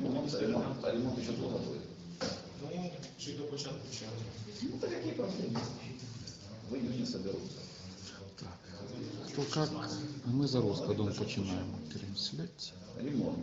Ремонт, ремонт, а ремонт еще долго будет. Ну, чи до початку червня. Ну, так які проблеми? В июне соберутся. Так, то как мы за розкладом починаємо трансляцію. Ремонт.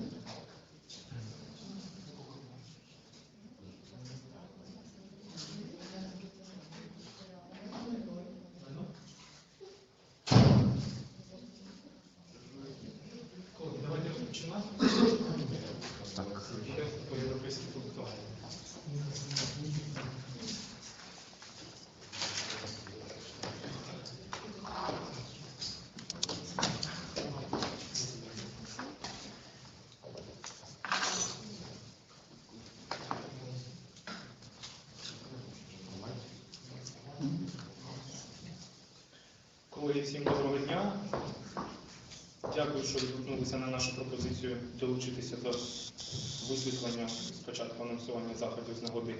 Всім доброго дня. Дякую, що відгукнулися на нашу пропозицію долучитися до висвітлення спочатку анонсування заходів з нагоди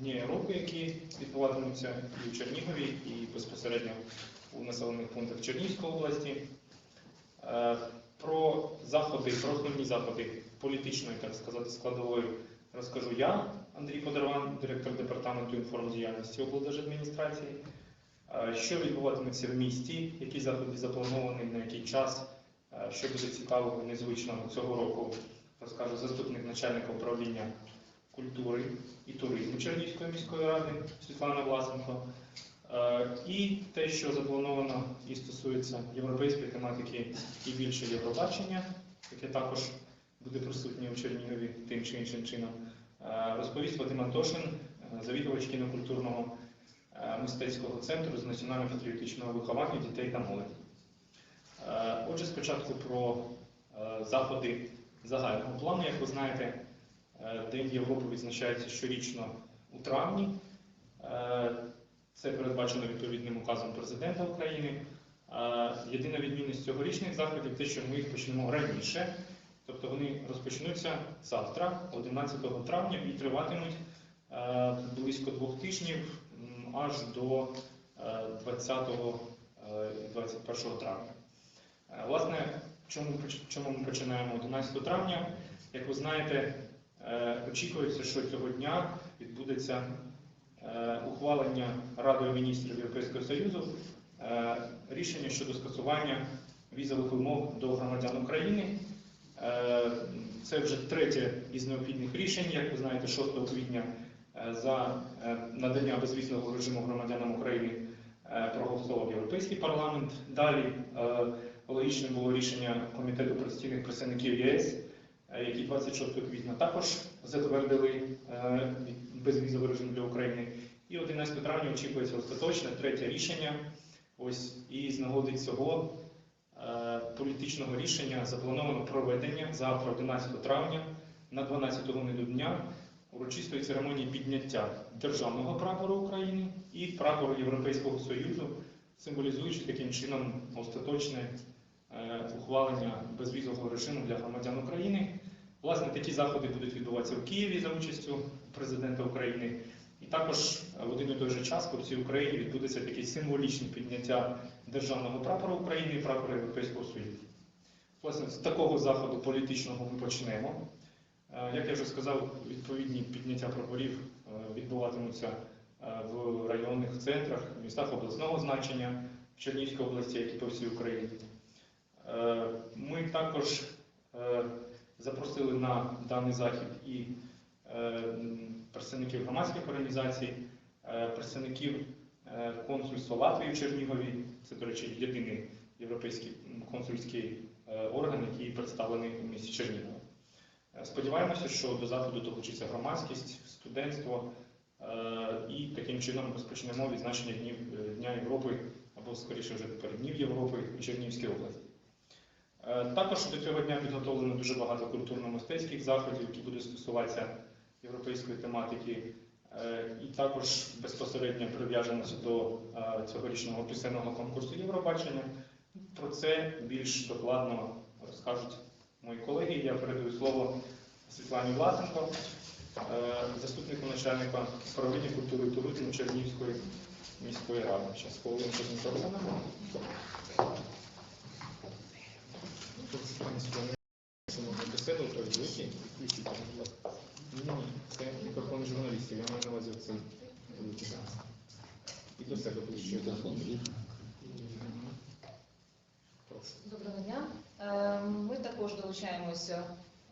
Дня Європи, які відбуватимуться і у Чернігові, і безпосередньо у населених пунктах Чернігівської області. Е, Про заходи, про основні заходи політичної, так сказати, складової розкажу я, Андрій Подорван, директор департаменту інформдіяльності облдержадміністрації. Е, Що відбуватиметься в місті, які заходи заплановані, на який час, Е, що буде цікавого незвичного цього року, розкаже заступник начальника управління культури і туризму Чернігівської міської ради Світлана Власенко. Е, І те, що заплановано і стосується європейської тематики і більше Євробачення, яке також буде присутнє у Чернігові тим чи іншим чином, розповість Вадим Антошин, завідувач кінокультурного мистецького центру з національно-патріотичного виховання дітей та молоді. Е, Отже, спочатку про е, заходи загального плану. Як ви знаєте, е, День Європи відзначається щорічно у травні. Е, Це передбачено відповідним указом президента України. Е, Єдина відмінність цьогорічних заходів те, що ми їх почнемо раніше, тобто вони розпочнуться завтра, 11 травня, і триватимуть е, близько двох тижнів аж до е, 20 е, 21 травня. Е, Власне, чому, чому ми починаємо 11 травня? Як ви знаєте, е, очікується, що цього дня відбудеться е, ухвалення Радою міністрів Європейського Союзу е, рішення щодо скасування візових вимог до громадян України. Е, Це вже третє із необхідних рішень. Як ви знаєте, 6 квітня е, за е, надання безвізового режиму громадянам України е, проголосував Європейський парламент. Далі е, логічним було рішення Комітету постійних представників ЄС, е, які 26 квітня також затвердили е, безвізовий режим для України. І 11 травня очікується остаточне третє рішення. Ось і з нагоди цього е, політичного рішення заплановано проведення завтра, 11 травня, на 12 годину дня урочистої церемонії підняття державного прапору України і прапору Європейського Союзу, символізуючи таким чином остаточне е, ухвалення безвізового режиму для громадян України. Власне, такі заходи будуть відбуватися в Києві за участю президента України. І також в один і той же час по всій Україні відбудеться таке символічне підняття державного прапора України і прапора Європейського Союзу. Власне, з такого заходу політичного ми почнемо. Е, Як я вже сказав, відповідні підняття прапорів е, відбуватимуться е, в районних центрах, містах обласного значення в Чернігівській області, як і по всій Україні. Ми також запросили на даний захід і представників громадських організацій, представників консульства Латвії в Чернігові. Це, до речі, єдиний європейський консульський орган, який представлений у місті Чернігово. Сподіваємося, що до заходу долучиться громадськість, студентство, е, і таким чином розпочнемо відзначення Днів е, Дня Європи або скоріше вже тепер Днів Європи у Чернігівській області. Е, Також до цього дня підготовлено дуже багато культурно-мистецьких заходів, які будуть стосуватися європейської тематики, і також безпосередньо прив'яжемося до цьогорічного пісенного конкурсу Євробачення. Про це більш докладно розкажуть мої колеги. Я передаю слово Світлані Власенко, е, заступнику начальника управління культури і туризму Чернігівської міської ради. Зараз хвилинку з. Це мікрофон журналістів, я маю на увазі великим. І до себе ближче. Мікрофон є? Мгм. Прошу. Доброго дня. Е, Ми також долучаємося,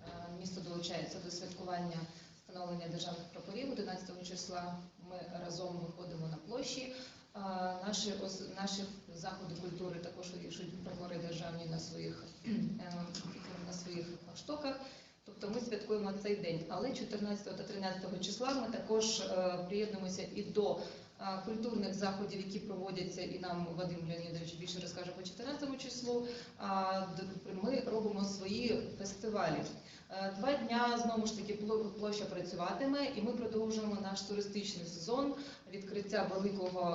е, місто долучається до святкування встановлення державних прапорів. 11 числа ми разом виходимо на площі. Е, Наші, наші заходи культури також вирішують прапори державні на своїх, на своїх штоках. Тобто ми святкуємо цей день. Але 14 та 13 числа ми також приєднуємося і до культурних заходів, які проводяться, і нам Вадим Леонідович більше розкаже по 14 числу. Ми робимо свої фестивалі. Е, Два дня знову ж таки пло- площа працюватиме, і ми продовжуємо наш туристичний сезон відкриття великого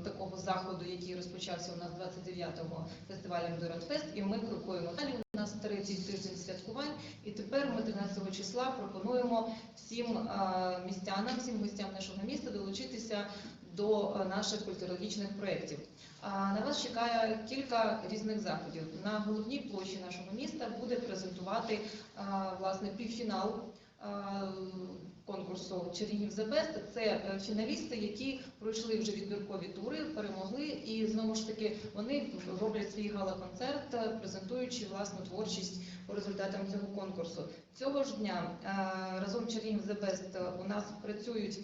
е, такого заходу, який розпочався у нас 29-го фестивалем Дуранфест. І ми крокуємо далі. Нас третій тиждень святкувань, і тепер ми 13 числа пропонуємо всім е, містянам, всім гостям нашого міста долучитися до е, наших культурологічних проєктів. На вас чекає кілька різних заходів. На головній площі нашого міста буде презентувати власне півфінал конкурсу Чернігів The Best. Це е, фіналісти, які пройшли вже відбіркові тури, перемогли, і знову ж таки вони роблять свій гала-концерт, е, презентуючи власну творчість по результатам цього конкурсу. Цього ж дня е, разом Чернігів Best е, у нас працюють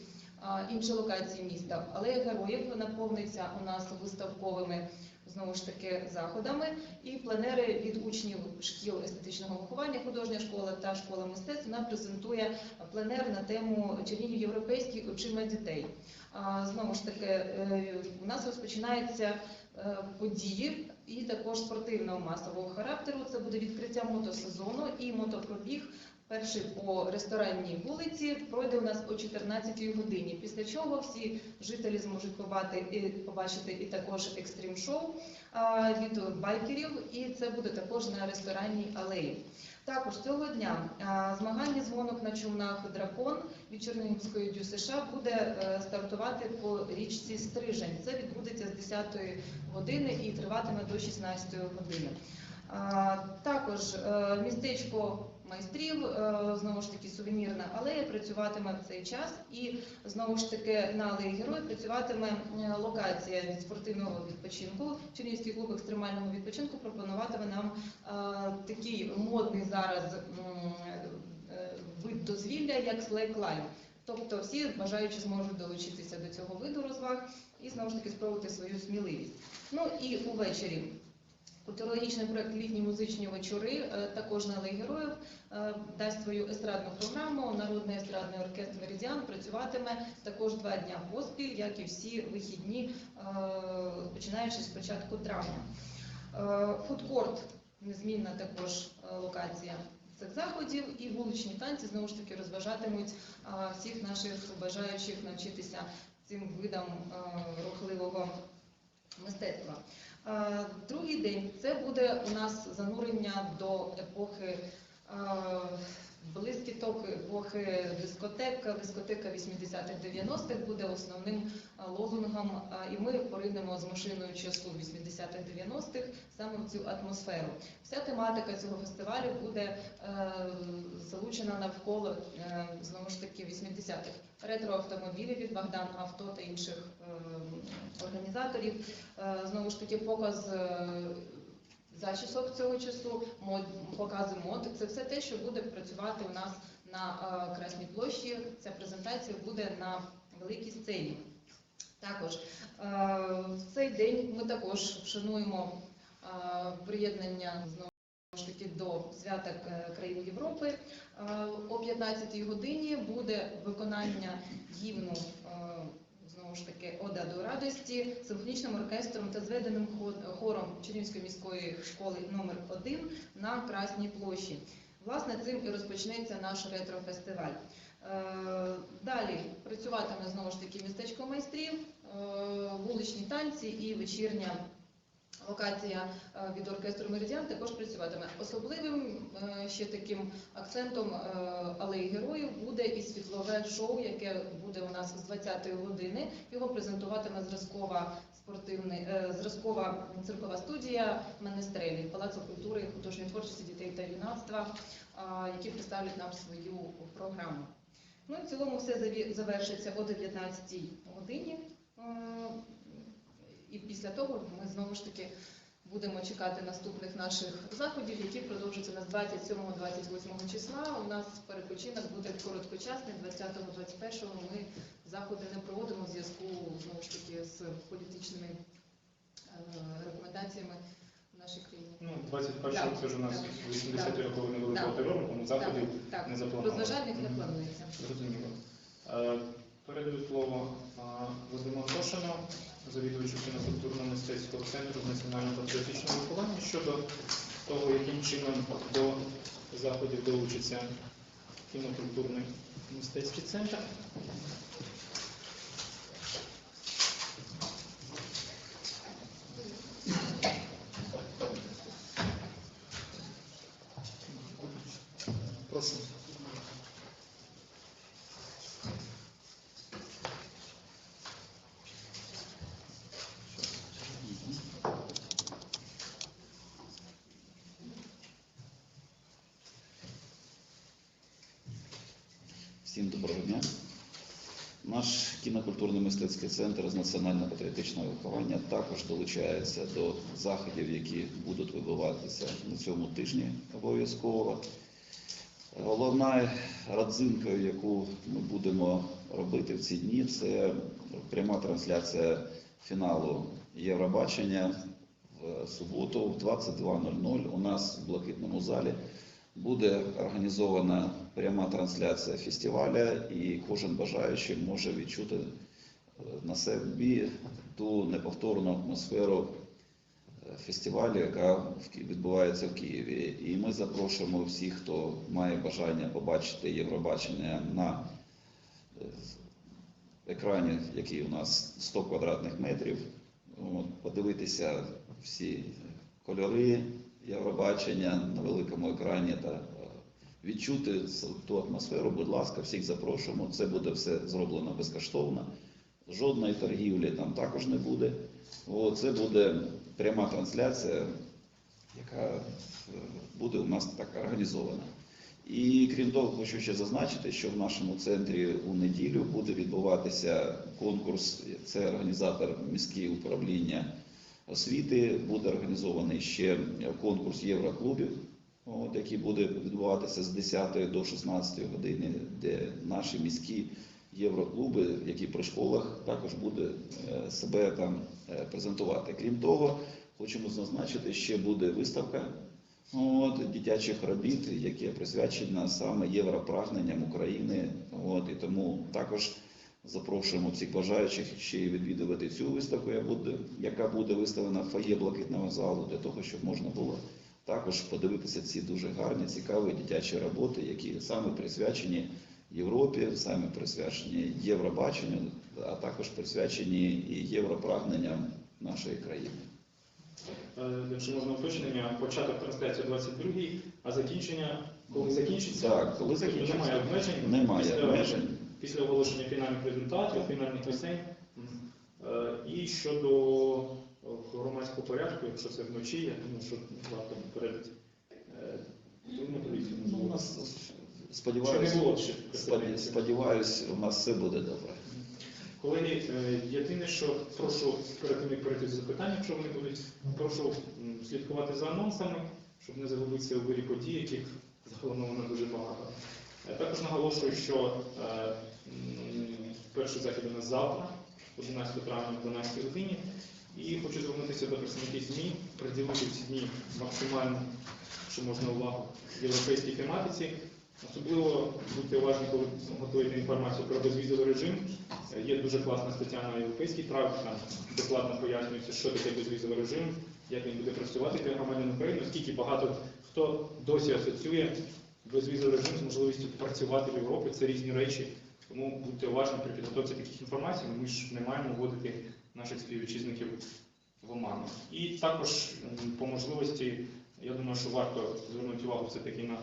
інші локації міста. Алея героїв наповниться у нас виставковими знову ж таки заходами, і пленери від учнів шкіл естетичного виховання, художня школа та школа мистецтв вона презентує пленер на тему Чернігів європейський очима дітей. Знову ж таки, е, у нас розпочинаються е, події і також спортивного масового характеру. Це буде відкриття мотосезону і мотопробіг Перший по ресторанній вулиці пройде у нас о 14 годині. Після чого всі жителі зможуть побати і побачити і також екстрім шоу від байкерів, і це буде також на ресторанній алеї. Також цього дня змагання з гонок на човнах дракон від Чернігівської дю США буде е, стартувати по річці Стрижень. Це відбудеться з 10 години і триватиме до 16 години. Також е, містечко майстрів, е, знову ж таки сувенірна алея працюватиме в цей час, і знову ж таки на алеї героїв працюватиме е, локація від спортивного відпочинку. Чернігівський клуб екстремального відпочинку пропонуватиме нам е, такий модний зараз вид дозвілля, як слейклайн. Тобто всі бажаючі зможуть долучитися до цього виду розваг і знову ж таки спробувати свою сміливість. Ну і увечері Культурологічний проект Літні музичні вечори е, також на Алеї Героїв е, дасть свою естрадну програму. Народний естрадний оркестр Меридіан працюватиме також два дня поспіль, як і всі вихідні, е, починаючи з початку травня. Фудкорт незмінна також локація цих заходів, і вуличні танці знову ж таки розважатимуть всіх наших бажаючих навчитися цим видам рухливого мистецтва. Е, Другий день це буде у нас занурення до епохи е, блискіток, епохи дискотек. Дискотека 80-х 90-х буде основним е, лозунгом, е, і ми поринемо з машиною часу 80-х 90-х саме в цю атмосферу. Вся тематика цього фестивалю буде е, залучена навколо знову ж таки 80-х ретроавтомобілі від Богдан Авто та інших організаторів. Знову ж таки, показ зачісок цього часу, покази мод. Це все те, що буде працювати у нас на е, Красній площі. Ця презентація буде на великій сцені. Також е, в цей день ми також вшануємо е, приєднання знову ж таки до свята країн Європи. О 15-й годині буде виконання гімну знову ж таки Ода до радості симфонічним оркестром та зведеним хо- хором Чернівської міської школи номер 1 на Красній площі. Власне, цим і розпочнеться наш ретро-фестиваль. Е, Далі працюватиме знову ж таки містечко майстрів, е, вуличні танці і вечірня локація е, від оркестру Меридіан також працюватиме. Особливим е, ще таким акцентом е, алеї героїв буде і світлове шоу, яке буде у нас з 20-ї години. Його презентуватиме зразкова спортивний зразкова циркова студія Менестрелі Палацу культури художньої творчості дітей та юнацтва, які представлять нам свою програму. Ну і в цілому все завершиться о 19 годині. Е, І після того ми знову ж таки будемо чекати наступних наших заходів, які продовжаться на 27-28 числа. У нас перепочинок буде короткочасний, 20-21 ми заходи не проводимо в зв'язку знову ж таки з політичними е, рекомендаціями в нашій країні. Ну, 21 Так, це ж у нас так. 80 років невеликого Так. терору, тому заходів Так, так. не заплановано. Розважальних не планується. Зрозуміло. Передаю слово Вадиму Антошину, завідувачу кінокультурно-мистецького центру з національно-патріотичного виховання щодо того, яким чином до заходів долучиться кінокультурний мистецький центр. Прошу. Всім доброго дня. Наш кінокультурний мистецький центр з національно-патріотичного виховання також долучається до заходів, які будуть відбуватися на цьому тижні обов'язково. Головна родзинка, яку ми будемо робити в ці дні, це пряма трансляція фіналу Євробачення в суботу в 22.00 у нас в блакитному залі буде організована пряма трансляція фестиваля, і кожен бажаючий може відчути е, на собі ту неповторну атмосферу е, фестивалю, яка відбувається в Києві. І ми запрошуємо всіх, хто має бажання побачити Євробачення на е, екрані, який у нас 100 квадратних метрів, подивитися всі кольори Євробачення на великому екрані та е, відчути ту атмосферу, будь ласка, всіх запрошуємо. Це буде все зроблено безкоштовно. Жодної торгівлі там також не буде. Це буде пряма трансляція, яка е, буде у нас так організована. І крім того, хочу ще зазначити, що в нашому центрі у неділю буде відбуватися конкурс. Це організатор міське управління освіти. Буде організований ще конкурс Євроклубів, от, який буде відбуватися з 10 до 16 години, де наші міські євроклуби, які при школах також буде е, себе там е, презентувати. Крім того, хочемо зазначити, ще буде виставка от, дитячих робіт, які присвячені саме європрагненням України. От, і тому також запрошуємо всіх бажаючих ще й відвідувати цю виставку, яка буде, виставлена в фоє блакитного залу, для того, щоб можна було також подивитися ці дуже гарні, цікаві дитячі роботи, які саме присвячені Європі, саме присвячені Євробаченню, а також присвячені і європрагненням нашої країни. Е, Якщо можна уточнення, початок трансляції 22-й, а закінчення коли закінчиться? Так, коли Тобто закінчиться? Немає обмежень? Немає обмежень. Після оголошення фінальних результатів, фінальних пісень. Е, І щодо е, громадського порядку, якщо це вночі, я думаю, що варто попередити. Е, ну, поліцію, Ну, у нас сподіваюся, не було ще сподіваюсь, у нас все буде добре. Колеги, єдине, що прошу перед тим, як перейти до запитань, якщо вони будуть, прошу слідкувати за анонсами, щоб не загубитися у вирі подій, яких заплановано дуже багато. Також наголошую, що перший захід у нас завтра, 11 травня, о 12 годині. І хочу звернутися до представників ЗМІ, приділити в ці дні максимально, що можна увагу європейській тематиці. Особливо будьте уважні, коли готуєте інформацію про безвізовий режим. Є дуже класна стаття на європейській правді, там докладно пояснюється, що таке безвізовий режим, як він буде працювати для громадян України, оскільки багато хто досі асоціює безвізовий режим з можливістю працювати в Європі. Це різні речі. Тому будьте уважні при підготовці таких інформацій. Ми ж не маємо вводити наших співвітчизників в оману. І також по можливості, я думаю, що варто звернути увагу все-таки на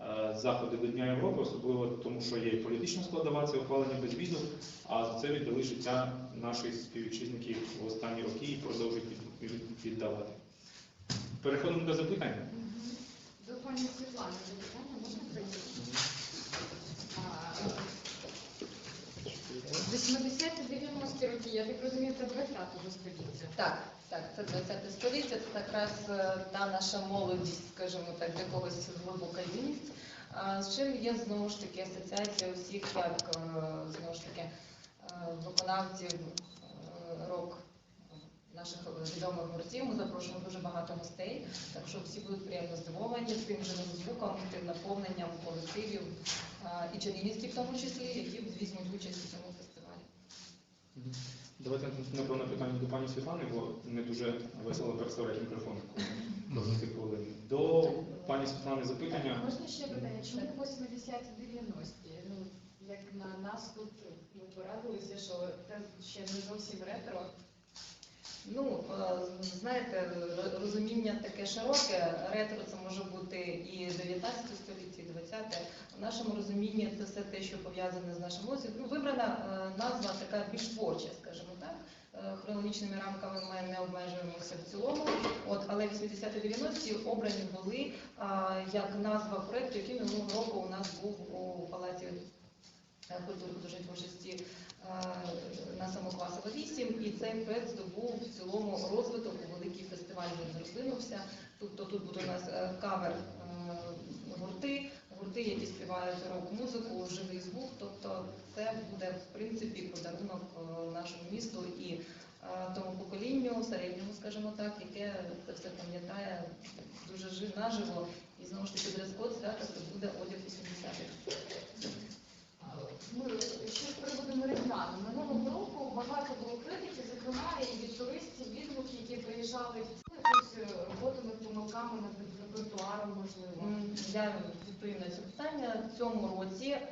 е, заходи до Дня Європи, особливо тому, що є і політична складова, це ухвалення безвізу, а за це віддали життя наших співвітчизників в останні роки і продовжують від- від- віддавати. Переходимо до запитань. До пані Світлани запитання можна прийти? 80-90 роки, я так розумію, це 20-го століття. Так, так, це 20 століття, це якраз е, та наша молодість, скажімо так, для когось глибока юність. З чим є знову ж таки асоціація усіх, як е, знову ж таки е, виконавців рок наших відомих гуртів. Ми запрошуємо дуже багато гостей, так що всі будуть приємно здивовані тим живим звуком, тим наповненням колективів і чернігівських в тому числі, які візьмуть участь у цьому. Давайте напевно питання до пані Світлани, бо не дуже весело переставляти мікрофон до 10 хвилин. До пані Світлани запитання. Можна ще питання? Чому 80-90-ті? Ну, як на нас тут ми порадилися, що це ще не зовсім ретро. Ну, е, знаєте, розуміння таке широке. Ретро це може бути і 19 століття, і 20. В нашому розумінні це все те, що пов'язане з нашим освітом. Ну, вибрана е, назва така більш творча, скажімо так. Е, Хронологічними рамками ми не обмежуємося в цілому. От, але 80-90-ті обрані були а, як назва проєкту, який минулого року у нас був у Палаці е, культури художньої творчості на Самоквасова 8, і цей проект здобув в цілому розвиток у великий фестиваль він розвинувся. Тобто тут буде у нас е, кавер е, гурти, гурти, які співають рок-музику, живий звук. Тобто це буде в принципі подарунок е, нашому місту і е, тому поколінню середньому, скажімо так, яке це все пам'ятає дуже жи- наживо. І знову ж таки дрес-код свята це буде одяг 80-х. Ну, ще з приводу Меридіану. Минулого року багато було критики, зокрема і від туристів, відгуки, які приїжджали роботу роботами, помилками над репертуаром, можливо. Mm, відповім на це питання. В цьому році е,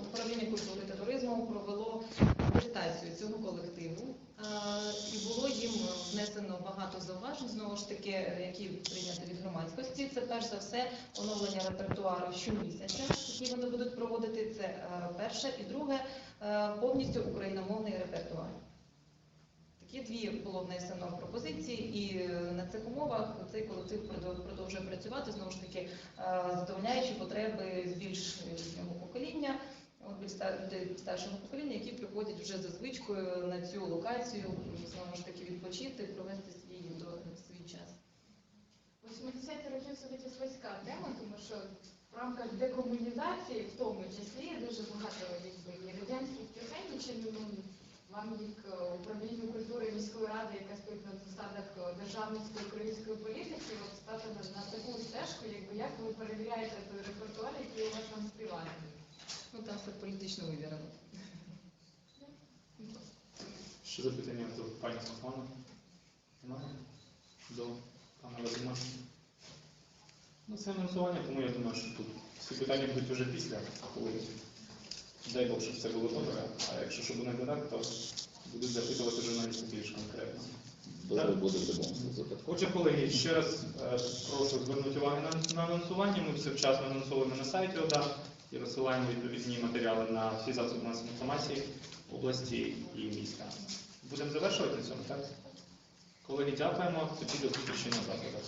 управління культури та туризму провело презентацію цього колективу, Е, і було їм внесено багато зауважень, знову ж таки, які прийняті від громадськості. Це перш за все оновлення репертуару щомісяця, які вони будуть проводити. Це е, перше, і друге повністю україномовний репертуар. Такі дві було внесено пропозиції, і е, на цих умовах цей колектив продов- продовжує працювати знову ж таки е, задовольняючи потреби більш літнього покоління, більш старшого покоління, які приходять вже за звичкою на цю локацію, знову ж таки відпочити, провести свій свій час. 80-ті роки все-таки свійська тема, тому що в рамках декомунізації, в тому числі, дуже багато якби, радянських пісень, чи ну, вам як е, управлінню культури міської ради, яка стоїть на засадах е, державницької української політики, от стати на, на таку стежку, якби як ви перевіряєте той репертуар, який у вас там співає. Ну там все політично вивірено. Ще запитання до пані Світлани? Немає? До пана Вадима? Ну, це анонсування, тому я думаю, що тут всі питання будуть вже після, коли дай Бог, щоб все було добре. А якщо що буде не так, то будуть запитувати журналісти більш конкретно. Добре буде. Отже, колеги, ще раз е, прошу звернути увагу на, анонсування. Ми все вчасно анонсуємо на сайті ОДА і розсилаємо відповідні матеріали на всі засоби масової інформації області і міста. Будемо завершувати на цьому, так? Колеги, дякуємо. Тоді до зустрічі на заходах.